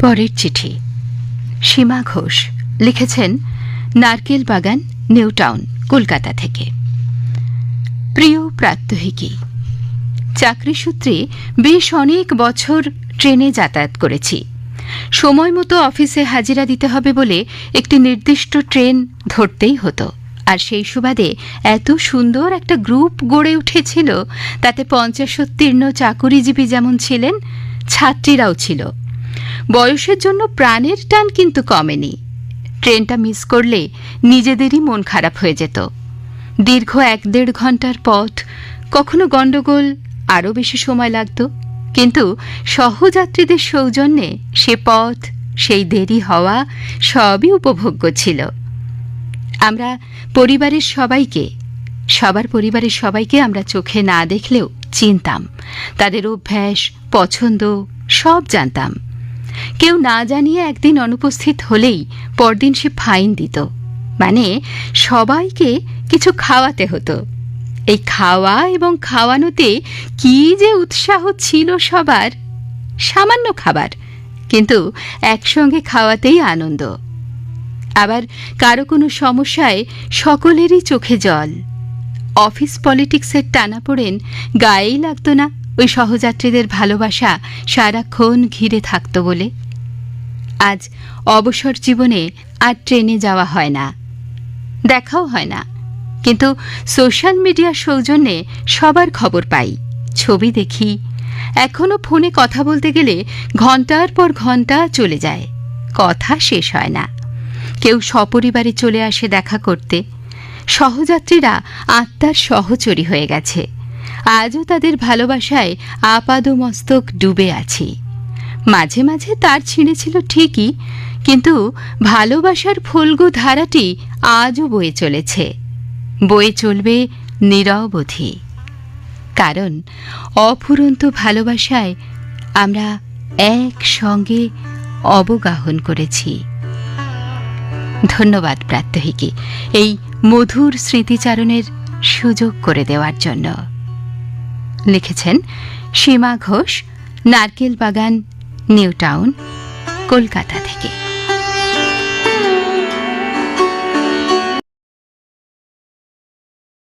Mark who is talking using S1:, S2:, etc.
S1: পরের চিঠি। সীমা ঘোষ লিখেছেন, নারকেল বাগান, নিউ টাউন, কলকাতা থেকে। প্রিয় প্রাত্যহিকী চাকরি সূত্রে বেশ অনেক বছর ট্রেনে যাতায়াত করেছি। সময় মতো অফিসে হাজিরা দিতে হবে বলে একটি নির্দিষ্ট ট্রেন ধরতেই হতো। আর সেই সুবাদে এত সুন্দর একটা গ্রুপ গড়ে উঠেছিল, তাতে পঞ্চাশোত্তীর্ণ চাকুরিজীবী যেমন ছিলেন, ছাত্রীরাও ছিল। বয়সের জন্য প্রাণের টান কিন্তু কমেনি। ট্রেনটা মিস করলে নিজেদেরই মন খারাপ হয়ে যেত। দীর্ঘ এক দেড় ঘণ্টার পথ, কখনো গণ্ডগোল, আরও বেশি সময় লাগত। কিন্তু সহযাত্রীদের সৌজন্যে সে পথ, সেই দেরি হওয়া সবই উপভোগ্য ছিল। আমরা পরিবারের সবাইকে, সবার পরিবারের সবাইকে আমরা চোখে না দেখলেও চিনতাম। তাদের অভ্যাস, পছন্দ, সব জানতাম। কেউ না জানিয়ে একদিন অনুপস্থিত হলেই পরদিন সে ফাইন দিত। মানে সবাইকে কিছু খাওয়াতে হতো। এই খাওয়া এবং খাওয়ানোতে কি যে উৎসাহ ছিল সবার, সামান্য খাবার, কিন্তু একসঙ্গে খাওয়াতেই আনন্দ। আবার কারও কোনো সমস্যায় সকলেরই চোখে জল। অফিস পলিটিক্সের টানাপোড়েন গায়েই লাগতো না। ওই সহযাত্রীদের ভালোবাসা সারাক্ষণ ঘিরে থাকত বলে। আজ অবসর জীবনে আর ট্রেনে যাওয়া হয় না। দেখাও হয় না। কিন্তু সোশ্যাল মিডিয়ার সৌজন্যে সবার খবর পাই, ছবি দেখি। এখনও ফোনে কথা বলতে গেলে ঘণ্টার পর ঘণ্টা চলে যায়, কথা শেষ হয় না। কেউ সপরিবারে চলে আসে দেখা করতে। সহযাত্রীরা আত্মার সহচরী হয়ে গেছে। আজও তাদের ভালোবাসায় আপাদমস্তক ডুবে আছি। মাঝে মাঝে তার ছিঁড়েছিল ঠিকই, কিন্তু ভালোবাসার ফলগু ধারাটি আজও বয়ে চলেছে। বয়ে চলবে নিরবধি। কারণ অফুরন্ত ভালোবাসায় আমরা একসঙ্গে অবগাহন করেছি। ধন্যবাদ প্রাত্যহিকী এই মধুর স্মৃতিচারণের সুযোগ করে দেওয়ার জন্য। লিখেছেন সীমা ঘোষ নারকেল বাগান নিউ টাউন কলকাতা থেকে।